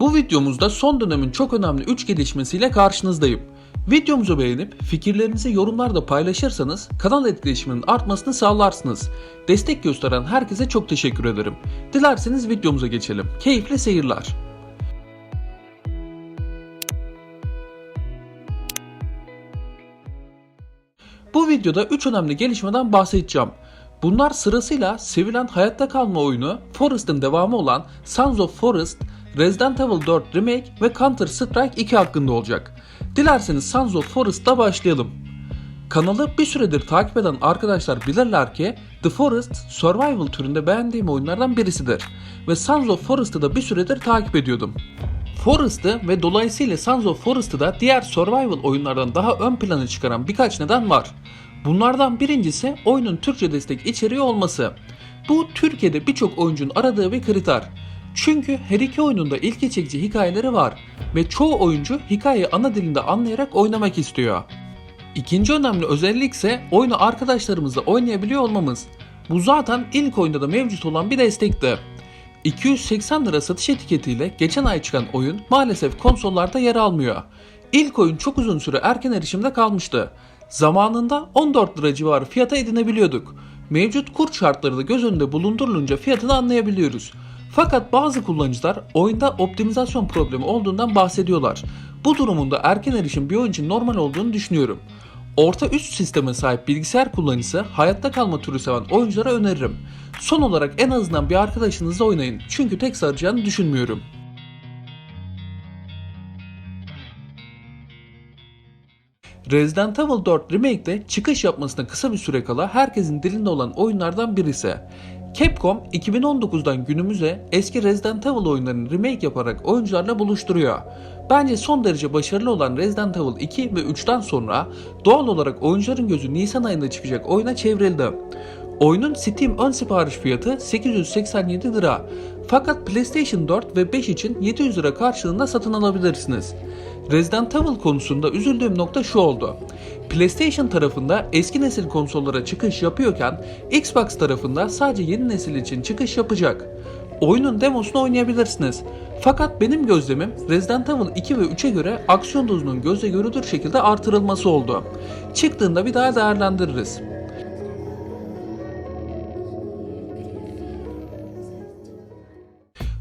Bu videomuzda son dönemin çok önemli 3 gelişmesiyle karşınızdayım. Videomuzu beğenip fikirlerinizi yorumlarda paylaşırsanız kanal etkileşiminin artmasını sağlarsınız. Destek gösteren herkese çok teşekkür ederim. Dilerseniz videomuza geçelim. Keyifli seyirler. Bu videoda 3 önemli gelişmeden bahsedeceğim. Bunlar sırasıyla sevilen hayatta kalma oyunu Forest'ın devamı olan Sons of Forest, Resident Evil 4 Remake ve Counter Strike 2 hakkında olacak. Dilerseniz Sons of Forest'ta başlayalım. Kanalı bir süredir takip eden arkadaşlar bilirler ki The Forest survival türünde beğendiğim oyunlardan birisidir ve Sons of Forest'ı da bir süredir takip ediyordum. Forest'ı ve dolayısıyla Sons of Forest'ı da diğer survival oyunlardan daha ön plana çıkaran birkaç neden var. Bunlardan birincisi oyunun Türkçe destek içeriği olması. Bu Türkiye'de birçok oyuncunun aradığı bir kriter. Çünkü her iki oyunun da ilgi çekici hikayeleri var ve çoğu oyuncu hikayeyi ana dilinde anlayarak oynamak istiyor. İkinci önemli özellik ise oyunu arkadaşlarımızla oynayabiliyor olmamız. Bu zaten ilk oyunda da mevcut olan bir destekti. 280 lira satış etiketiyle geçen ay çıkan oyun maalesef konsollarda yer almıyor. İlk oyun çok uzun süre erken erişimde kalmıştı. Zamanında 14 lira civarı fiyata edinebiliyorduk. Mevcut kur şartları da göz önünde bulundurulunca fiyatını anlayabiliyoruz. Fakat bazı kullanıcılar oyunda optimizasyon problemi olduğundan bahsediyorlar. Bu durumunda erken erişim bir oyun için normal olduğunu düşünüyorum. Orta üst sisteme sahip bilgisayar kullanıcısı hayatta kalma türü seven oyunculara öneririm. Son olarak en azından bir arkadaşınızla oynayın çünkü tek saracağını düşünmüyorum. Resident Evil 4 Remake'de çıkış yapmasına kısa bir süre kala herkesin dilinde olan oyunlardan birisi. Capcom 2019'dan günümüze eski Resident Evil oyunlarını remake yaparak oyuncularla buluşturuyor. Bence son derece başarılı olan Resident Evil 2 ve 3'ten sonra doğal olarak oyuncuların gözü Nisan ayında çıkacak oyuna çevrildi. Oyunun Steam ön sipariş fiyatı 887 lira. Fakat PlayStation 4 ve 5 için 700 lira karşılığında satın alabilirsiniz. Resident Evil konusunda üzüldüğüm nokta şu oldu. PlayStation tarafında eski nesil konsollara çıkış yapıyorken Xbox tarafında sadece yeni nesil için çıkış yapacak. Oyunun demosunu oynayabilirsiniz. Fakat benim gözlemim Resident Evil 2 ve 3'e göre aksiyon dozunun gözle görülür şekilde artırılması oldu. Çıktığında bir daha değerlendiririz.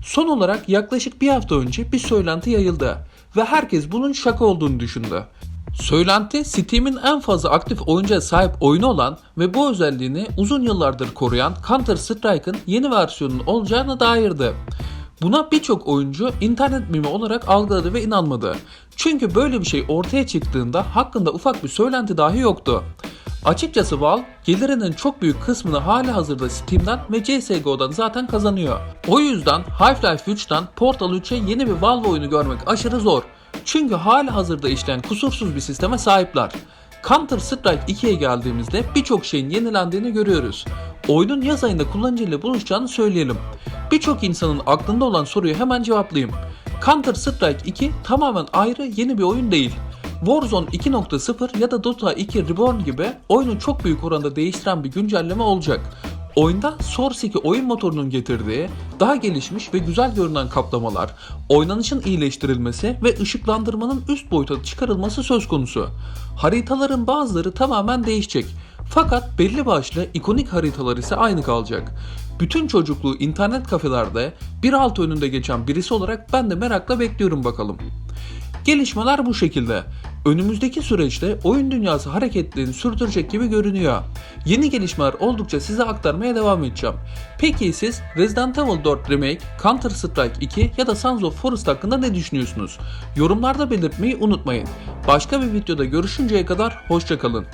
Son olarak yaklaşık bir hafta önce bir söylenti yayıldı ve herkes bunun şaka olduğunu düşündü. Söylenti Steam'in en fazla aktif oyuncuya sahip oyunu olan ve bu özelliğini uzun yıllardır koruyan Counter Strike'ın yeni versiyonunun olacağına dairdi. Buna birçok oyuncu internet mimi olarak algıladı ve inanmadı. Çünkü böyle bir şey ortaya çıktığında hakkında ufak bir söylenti dahi yoktu. Açıkçası Valve gelirinin çok büyük kısmını hali hazırda Steam'den ve CSGO'dan zaten kazanıyor. O yüzden Half-Life 3'ten Portal 3'e yeni bir Valve oyunu görmek aşırı zor. Çünkü hali hazırda işleyen kusursuz bir sisteme sahipler. Counter Strike 2'ye geldiğimizde birçok şeyin yenilendiğini görüyoruz. Oyunun yaz ayında kullanıcıyla buluşacağını söyleyelim. Birçok insanın aklında olan soruyu hemen cevaplayayım. Counter Strike 2 tamamen ayrı yeni bir oyun değil. Warzone 2.0 ya da Dota 2 Reborn gibi oyunu çok büyük oranda değiştiren bir güncelleme olacak. Oyunda Source 2 oyun motorunun getirdiği daha gelişmiş ve güzel görünen kaplamalar, oynanışın iyileştirilmesi ve ışıklandırmanın üst boyuta çıkarılması söz konusu. Haritaların bazıları tamamen değişecek. Fakat belli başlı ikonik haritalar ise aynı kalacak. Bütün çocukluğu internet kafelerde bir alt önünde geçen birisi olarak ben de merakla bekliyorum bakalım. Gelişmeler bu şekilde. Önümüzdeki süreçte oyun dünyası hareketlerini sürdürecek gibi görünüyor. Yeni gelişmeler oldukça size aktarmaya devam edeceğim. Peki siz Resident Evil 4 Remake, Counter Strike 2 ya da Sons of Forest hakkında ne düşünüyorsunuz? Yorumlarda belirtmeyi unutmayın. Başka bir videoda görüşünceye kadar hoşçakalın.